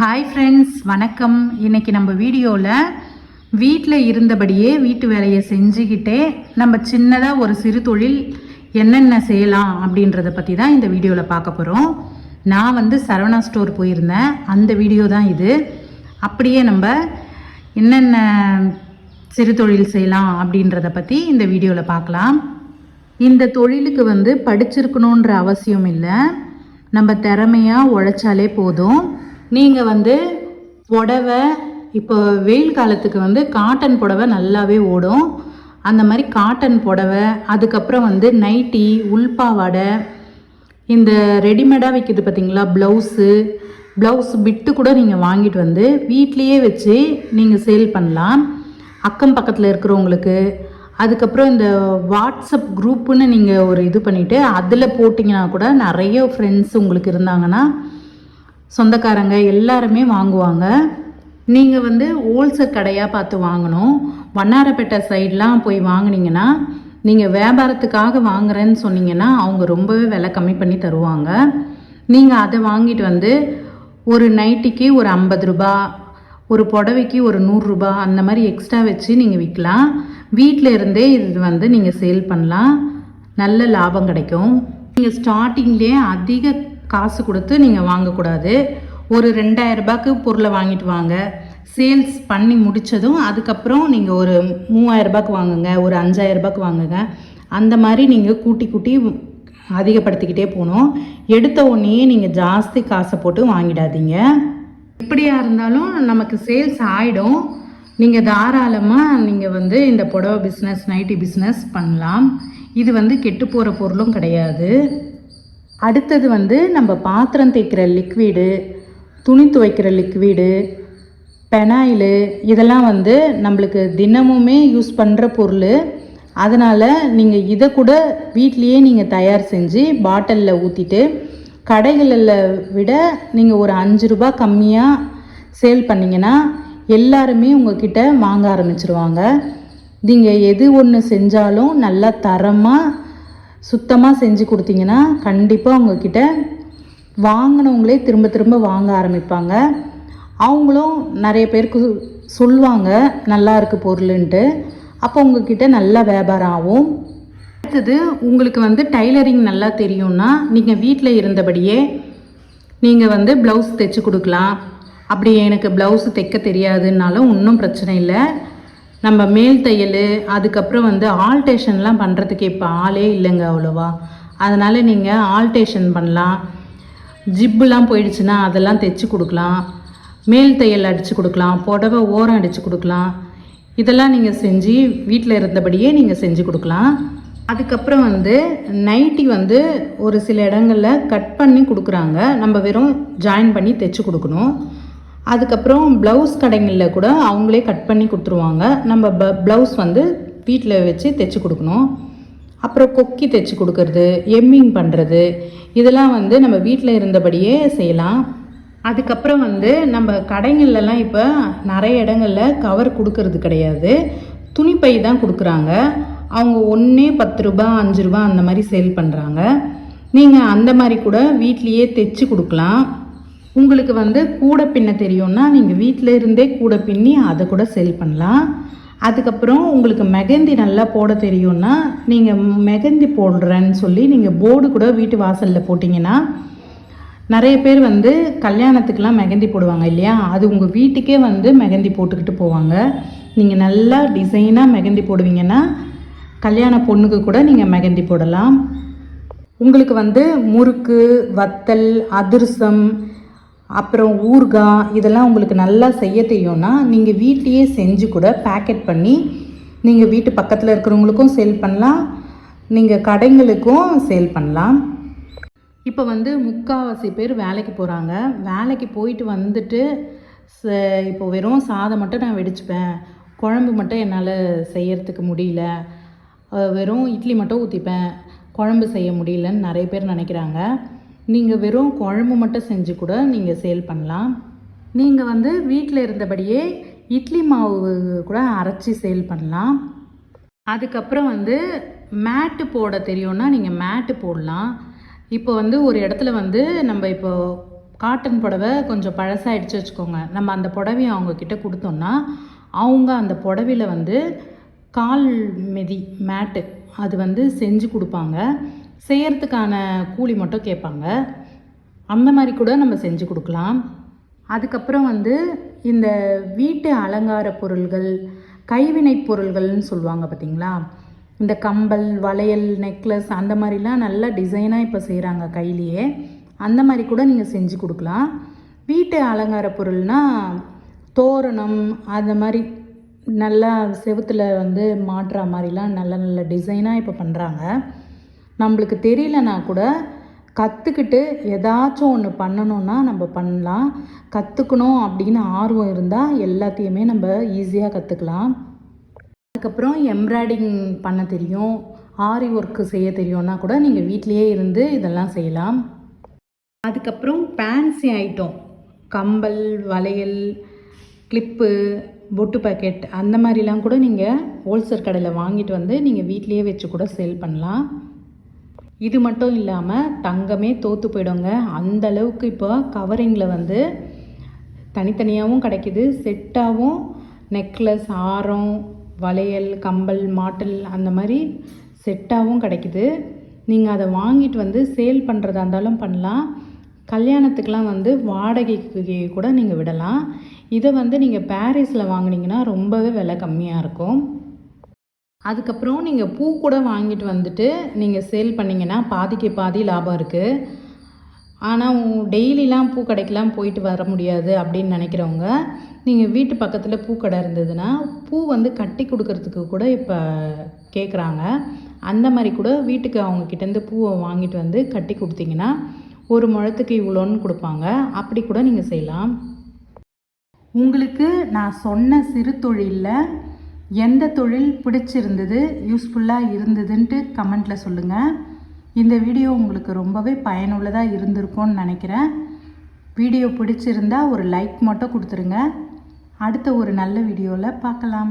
Hi friends வணக்கம். இன்றைக்கி நம்ம வீடியோவில் வீட்டில் இருந்தபடியே வீட்டு வேலையை செஞ்சுக்கிட்டே நம்ம சின்னதாக ஒரு சிறு தொழில் என்னென்ன செய்யலாம் அப்படின்றத பற்றி தான் இந்த வீடியோவில் பார்க்க போகிறோம் நான் வந்து சரவணா ஸ்டோர் போயிருந்தேன். அந்த வீடியோ தான் இது. அப்படியே நம்ம என்னென்ன சிறு தொழில் செய்யலாம் அப்படின்றத பற்றி இந்த வீடியோவில் பார்க்கலாம். இந்த தொழிலுக்கு வந்து படிச்சிருக்கணுன்ற அவசியம் இல்லை. நம்ம திறமையாக உழைச்சாலே போதும். நீங்கள் வந்து புடவை இப்போ வெயில் காலத்துக்கு வந்து காட்டன் புடவை நல்லாவே ஓடும். அந்த மாதிரி காட்டன் புடவை அதுக்கப்புறம் வந்து நைட்டி உள்பாவாடை இந்த ரெடிமேடாக விற்கிது பார்த்தீங்களா ப்ளவுஸு ப்ளவுஸ் பிட்டு கூட நீங்கள் வாங்கிட்டு வந்து வீட்லேயே வச்சு நீங்கள் சேல் பண்ணலாம். அக்கம் பக்கத்தில் இருக்கிறவங்களுக்கு அதுக்கப்புறம் இந்த வாட்ஸ்அப் குரூப்புன்னு நீங்கள் ஒரு இது பண்ணிவிட்டு அதில் போட்டிங்கன்னா கூட நிறைய ஃப்ரெண்ட்ஸ் உங்களுக்கு இருந்தாங்கன்னா சொந்தக்காரங்க எல்லாருமே வாங்குவாங்க. நீங்கள் வந்து ஹோல்சேல் கடையாக பார்த்து வாங்கணும். வண்ணாரப்பேட்டை சைட்லாம் போய் வாங்கினீங்கன்னா நீங்கள் வியாபாரத்துக்காக வாங்குறேன்னு சொன்னீங்கன்னா அவங்க ரொம்பவே விலை கம்மி பண்ணி தருவாங்க. நீங்கள் அதை வாங்கிட்டு வந்து ஒரு நைட்டிக்கு ஒரு ஐம்பது ரூபா ஒரு புடவைக்கு ஒரு நூறுரூபா அந்த மாதிரி எக்ஸ்ட்ரா வச்சு நீங்கள் விற்கலாம். வீட்டில் இருந்தே இது வந்து நீங்கள் சேல் பண்ணலாம். நல்ல லாபம் கிடைக்கும். நீங்கள் ஸ்டார்டிங்லேயே அதிக காசு கொடுத்து நீங்கள் வாங்கக்கூடாது. ஒரு ரெண்டாயிரரூபாய்க்கு பொருளை வாங்கிட்டு வாங்க. சேல்ஸ் பண்ணி முடித்ததும் அதுக்கப்புறம் நீங்கள் ஒரு மூவாயிரரூபாய்க்கு வாங்குங்க ஒரு அஞ்சாயிரரூபாய்க்கு வாங்குங்க. அந்த மாதிரி நீங்கள் கூட்டி கூட்டி அதிகப்படுத்திக்கிட்டே போகணும். எடுத்த உடனேயே நீங்கள் ஜாஸ்தி காசை போட்டு வாங்கிடாதீங்க. எப்படியா இருந்தாலும் நமக்கு சேல்ஸ் ஆகிடும் நீங்கள் தாராளமாக நீங்கள் வந்து இந்த புடவை பிஸ்னஸ் நைட்டி பிஸ்னஸ் பண்ணலாம். இது வந்து கெட்டு போகிற பொருளும் கிடையாது. அடுத்தது வந்து நம்ம பாத்திரம் தேய்க்கிற லிக்விடு துணி துவைக்கிற லிக்விடு பெனாயிலு இதெல்லாம் வந்து நம்மளுக்கு தினமுமே யூஸ் பண்ணுற பொருள். அதனால் நீங்கள் இதை கூட வீட்லேயே நீங்கள் தயார் செஞ்சு பாட்டிலில் ஊற்றிட்டு கடைகளில் விட நீங்கள் ஒரு அஞ்சு ரூபா கம்மியாக சேல் பண்ணிங்கன்னா எல்லாருமே உங்ககிட்ட வாங்க ஆரம்பிச்சிருவாங்க. நீங்கள் எது ஒன்று செஞ்சாலும் நல்லா தரமாக சுத்தமாக செஞ்சு கொடுத்தீங்கன்னா கண்டிப்பாக உங்ககிட்ட வாங்கினவங்களே திரும்ப திரும்ப வாங்க ஆரம்பிப்பாங்க. அவங்களும் நிறைய பேருக்கு சொல்லுவாங்க நல்லா இருக்கு பொருளுன்ட்டு. அப்போ உங்ககிட்ட நல்லா வியாபாரம் ஆகும். அடுத்தது உங்களுக்கு வந்து டைலரிங் நல்லா தெரியும்னா நீங்கள் வீட்டில் இருந்தபடியே நீங்கள் வந்து ப்ளவுஸ் தைச்சி கொடுக்கலாம். அப்படி எனக்கு ப்ளவுஸ் தைக்க தெரியாதுன்னாலும் ஒன்றும் பிரச்சனை இல்லை. நம்ம மேல் தையல் அதுக்கப்புறம் வந்து ஆல்டேஷன்லாம் பண்ணுறதுக்கு இப்போ ஆளே இல்லைங்க அவ்வளோவா. அதனால் நீங்கள் ஆல்டேஷன் பண்ணலாம். ஜிப்புலாம் போயிடுச்சுன்னா அதெல்லாம் தைச்சி கொடுக்கலாம். மேல் தையல் அடித்து கொடுக்கலாம். புடவை ஓரம் அடித்து கொடுக்கலாம். இதெல்லாம் நீங்கள் செஞ்சு வீட்டில் இருந்தபடியே நீங்கள் செஞ்சு கொடுக்கலாம். அதுக்கப்புறம் வந்து நைட்டி வந்து ஒரு சில இடங்களில் கட் பண்ணி கொடுக்குறாங்க. நம்ம வெறும் ஜாயின் பண்ணி தைச்சி கொடுக்கணும். அதுக்கப்புறம் ப்ளவுஸ் கடைங்களில் கூட அவங்களே கட் பண்ணி கொடுத்துருவாங்க. நம்ம ப ப்ளவுஸ் வந்து வீட்டில் வச்சு தைச்சி கொடுக்கணும். அப்புறம் கொக்கி தைச்சி கொடுக்கறது எம்மிங் பண்ணுறது இதெல்லாம் வந்து நம்ம வீட்டில் இருந்தபடியே செய்யலாம். அதுக்கப்புறம் வந்து நம்ம கடைங்கள்லாம் இப்போ நிறைய இடங்களில் கவர் கொடுக்கறது கிடையாது. துணிப்பை தான் கொடுக்குறாங்க. அவங்க ஒன்றே பத்து ரூபா அஞ்சு ரூபா அந்த மாதிரி சேல் பண்ணுறாங்க நீங்கள் அந்த மாதிரி கூட வீட்லேயே தைச்சி கொடுக்கலாம். உங்களுக்கு வந்து கூடை பின்ன தெரியும்னா நீங்கள் வீட்டில் இருந்தே கூடை பின்னி அதை கூட செல் பண்ணலாம். அதுக்கப்புறம் உங்களுக்கு மெகந்தி நல்லா போட தெரியும்னா நீங்கள் மெகந்தி போடுறேன்னு சொல்லி நீங்கள் போர்டு கூட வீட்டு வாசலில் போட்டிங்கன்னா நிறைய பேர் வந்து கல்யாணத்துக்கெலாம் மெகந்தி போடுவாங்க இல்லையா? அது உங்கள் வீட்டுக்கே வந்து மெகந்தி போட்டுக்கிட்டு போவாங்க. நீங்கள் நல்லா டிசைனாக மெகந்தி போடுவீங்கன்னா கல்யாண பொண்ணுக்கு கூட நீங்கள் மெகந்தி போடலாம். உங்களுக்கு வந்து முறுக்கு வத்தல் அதிரசம் அப்புறம் ஊறுகாய் இதெல்லாம் உங்களுக்கு நல்லா செய்ய தெரியும்னா நீங்கள் வீட்லேயே செஞ்சு கூட பேக்கெட் பண்ணி நீங்கள் வீட்டு பக்கத்தில் இருக்கிறவங்களுக்கும் சேல் பண்ணலாம். நீங்கள் கடைங்களுக்கும் சேல் பண்ணலாம். இப்போ வந்து முக்கால்வாசி பேர் வேலைக்கு போகிறாங்க வேலைக்கு போயிட்டு வந்துட்டு ச இப்போ வெறும் சாதம் மட்டும் நான் வெடிச்சுப்பேன். குழம்பு மட்டும் என்னால் செய்யறதுக்கு முடியல. வெறும் இட்லி மட்டும் ஊற்றிப்பேன் குழம்பு செய்ய முடியலன்னு நிறைய பேர் நினைக்கிறாங்க. நீங்கள் வெறும் குழம்பு மட்டும் செஞ்சு கூட நீங்கள் சேல் பண்ணலாம். நீங்கள் வந்து வீட்டில் இருந்தபடியே இட்லி மாவு கூட அரைச்சி சேல் பண்ணலாம். அதுக்கப்புறம் வந்து மேட்டு போட தெரியும்னா நீங்கள் மேட்டு போடலாம். இப்போ வந்து ஒரு இடத்துல வந்து நம்ம இப்போ காட்டன் புடவை கொஞ்சம் பழசாயிடுச்சு வச்சுக்கோங்க. நம்ம அந்த புடவையை அவங்கக்கிட்ட கொடுத்தோம்னா அவங்க அந்த புடவையில் வந்து கால் மிதி மேட்டு அது வந்து செஞ்சு கொடுப்பாங்க. செய்கிறதுக்கான கூலி மட்டும் கேட்பாங்க. அந்த மாதிரி கூட நம்ம செஞ்சு கொடுக்கலாம். அதுக்கப்புறம் வந்து இந்த வீட்டு அலங்கார பொருள்கள் கைவினைப் பொருள்கள்னு சொல்லுவாங்க பார்த்தீங்களா? இந்த கம்பல் வளையல் நெக்லஸ் அந்த மாதிரிலாம் நல்லா டிசைனாக இப்போ செய்கிறாங்க கையிலேயே. அந்த மாதிரி கூட நீங்கள் செஞ்சு கொடுக்கலாம். வீட்டு அலங்கார பொருள்னால் தோரணம் அந்த மாதிரி நல்லா செவுத்துல வந்து மாட்டுற மாதிரிலாம் நல்ல நல்ல டிசைனாக இப்போ பண்ணுறாங்க நம்மளுக்கு தெரியலனா கூட கற்றுக்கிட்டு ஏதாச்சும் ஒன்று பண்ணணும்னா நம்ம பண்ணலாம். கற்றுக்கணும் அப்படின்னு ஆர்வம் இருந்தால் எல்லாத்தையுமே நம்ம ஈஸியாக கற்றுக்கலாம் அதுக்கப்புறம் எம்ப்ராய்டிங் பண்ண தெரியும். ஆரி ஒர்க்கு செய்ய தெரியும்னா கூட நீங்கள் வீட்டிலேயே இருந்து இதெல்லாம் செய்யலாம். அதுக்கப்புறம் ஃபேன்சி ஐட்டம் கம்பல் வளையல் கிளிப்பு பொட்டு பாக்கெட் அந்த மாதிரிலாம் கூட நீங்கள் ஹோல்சேல் கடையில் வாங்கிட்டு வந்து நீங்கள் வீட்டிலேயே வச்சு கூட சேல் பண்ணலாம். இது மட்டும் இல்லாமல் தங்கமே தோற்று போயிடுங்க. அந்த அளவுக்கு இப்போ கவரிங்கில் வந்து தனித்தனியாகவும் கிடைக்குது. செட்டாகவும் நெக்லஸ் ஆரம் வளையல் கம்பல் மாட்டல் அந்த மாதிரி செட்டாகவும் கிடைக்குது. நீங்கள் அதை வாங்கிட்டு வந்து சேல் பண்ணுறதா இருந்தாலும் பண்ணலாம். கல்யாணத்துக்கெலாம் வந்து வாடகைக்கு கூட நீங்கள் விடலாம். இதை வந்து நீங்கள் பாரிஸில் வாங்குனீங்கன்னா ரொம்பவே விலை கம்மியாக இருக்கும். அதுக்கப்புறம் நீங்கள் பூ கூட வாங்கிட்டு வந்துட்டு நீங்கள் சேல் பண்ணிங்கன்னா பாதிக்கு பாதி லாபம் இருக்குது ஆனால் டெய்லிலாம் பூ கடைக்கெலாம் போயிட்டு வர முடியாது அப்படின்னு நினைக்கிறவங்க நீங்கள் வீட்டு பக்கத்தில் பூக்கடை இருந்ததுன்னா பூ வந்து கட்டி கொடுக்கறதுக்கு கூட இப்போ கேட்குறாங்க அந்த மாதிரி கூட வீட்டுக்கு அவங்க கிட்டேருந்து பூவை வாங்கிட்டு வந்து கட்டி கொடுத்தீங்கன்னா ஒரு முழத்துக்கு இவ்வளோன்னு கொடுப்பாங்க. அப்படி கூட நீங்கள் செய்யலாம். உங்களுக்கு நான் சொன்ன சிறு தொழிலில் எந்த தொழில் பிடிச்சிருந்தது யூஸ்ஃபுல்லாக இருந்ததுன்ட்டு கமெண்ட்டில் சொல்லுங்கள் இந்த வீடியோ உங்களுக்கு ரொம்பவே பயனுள்ளதாக இருந்திருக்கும்னு நினைக்கிறேன். வீடியோ பிடிச்சிருந்தா ஒரு லைக் மட்டும் கொடுத்துருங்க. அடுத்த ஒரு நல்ல வீடியோவில் பார்க்கலாம்.